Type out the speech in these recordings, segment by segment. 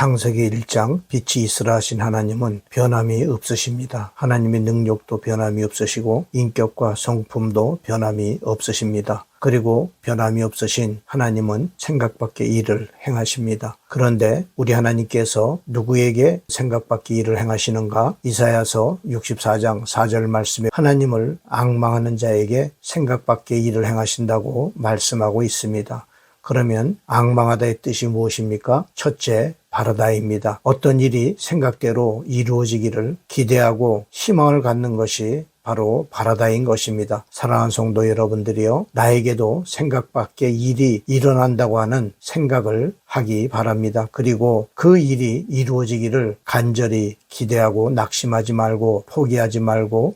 창세기 1장 빛이 있으라 하신 하나님은 변함이 없으십니다. 하나님의 능력도 변함이 없으시고 인격과 성품도 변함이 없으십니다. 그리고 변함이 없으신 하나님은 생각밖의 일을 행하십니다. 그런데 우리 하나님께서 누구에게 생각밖의 일을 행하시는가? 이사야서 64장 4절 말씀에 하나님을 악망하는 자에게 생각밖의 일을 행하신다고 말씀하고 있습니다. 그러면 악망하다의 뜻이 무엇입니까? 첫째, 바라다입니다. 어떤 일이 생각대로 이루어지기를 기대하고 희망을 갖는 것이 바로 바라다인 것입니다. 사랑하는 성도 여러분들이요. 나에게도 생각밖의 일이 일어난다고 하는 생각을 하기 바랍니다. 그리고 그 일이 이루어지기를 간절히 기대하고 낙심하지 말고 포기하지 말고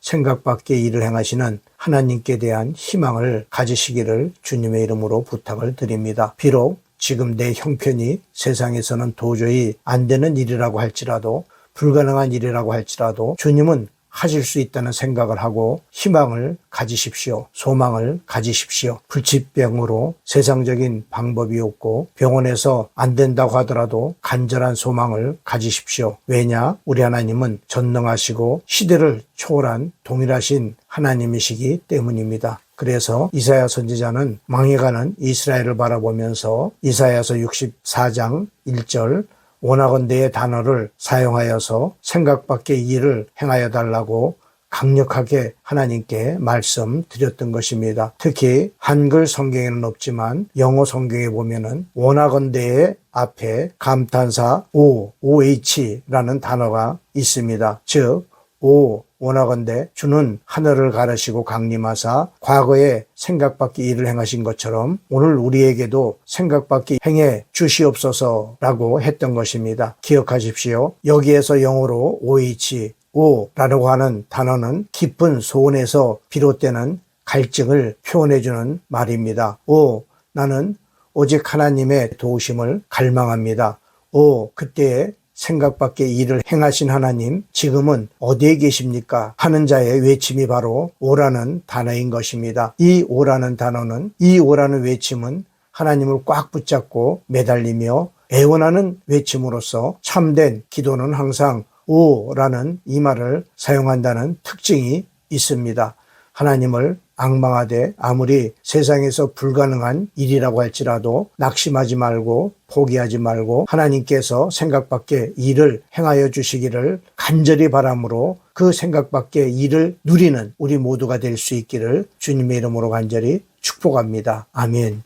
생각밖의 일을 행하시는 하나님께 대한 희망을 가지시기를 주님의 이름으로 부탁을 드립니다. 비록 지금 내 형편이 세상에서는 도저히 안 되는 일이라고 할지라도 불가능한 일이라고 할지라도 주님은 하실 수 있다는 생각을 하고 희망을 가지십시오. 소망을 가지십시오. 불치병으로 세상적인 방법이 없고 병원에서 안 된다고 하더라도 간절한 소망을 가지십시오. 왜냐? 우리 하나님은 전능하시고 시대를 초월한 동일하신 하나님이시기 때문입니다. 그래서 이사야 선지자는 망해가는 이스라엘을 바라보면서 이사야서 64장 1절 원하건대의 단어를 사용하여서 생각밖의 일을 행하여 달라고 강력하게 하나님께 말씀드렸던 것입니다. 특히 한글 성경에는 없지만 영어 성경에 보면은 원하건대의 앞에 감탄사 O, OH라는 단어가 있습니다. 즉, O, 원하건대 주는 하늘을 가르시고 강림하사 과거에 생각밖의 일을 행하신 것처럼 오늘 우리에게도 생각밖의 행해 주시옵소서라고 했던 것입니다. 기억하십시오. 여기에서 영어로 OH, O라고 하는 단어는 깊은 소원에서 비롯되는 갈증을 표현해주는 말입니다. 오, 나는 오직 하나님의 도우심을 갈망합니다. 오, 그때에 생각밖의 일을 행하신 하나님, 지금은 어디에 계십니까? 하는 자의 외침이 바로 오라는 단어인 것입니다. 이 오라는 단어는, 이 오라는 외침은 하나님을 꽉 붙잡고 매달리며 애원하는 외침으로서 참된 기도는 항상 오라는 이 말을 사용한다는 특징이 있습니다. 하나님을 악망하되 아무리 세상에서 불가능한 일이라고 할지라도 낙심하지 말고 포기하지 말고 하나님께서 생각밖의 일을 행하여 주시기를 간절히 바람으로 그 생각밖의 일을 누리는 우리 모두가 될 수 있기를 주님의 이름으로 간절히 축복합니다. 아멘.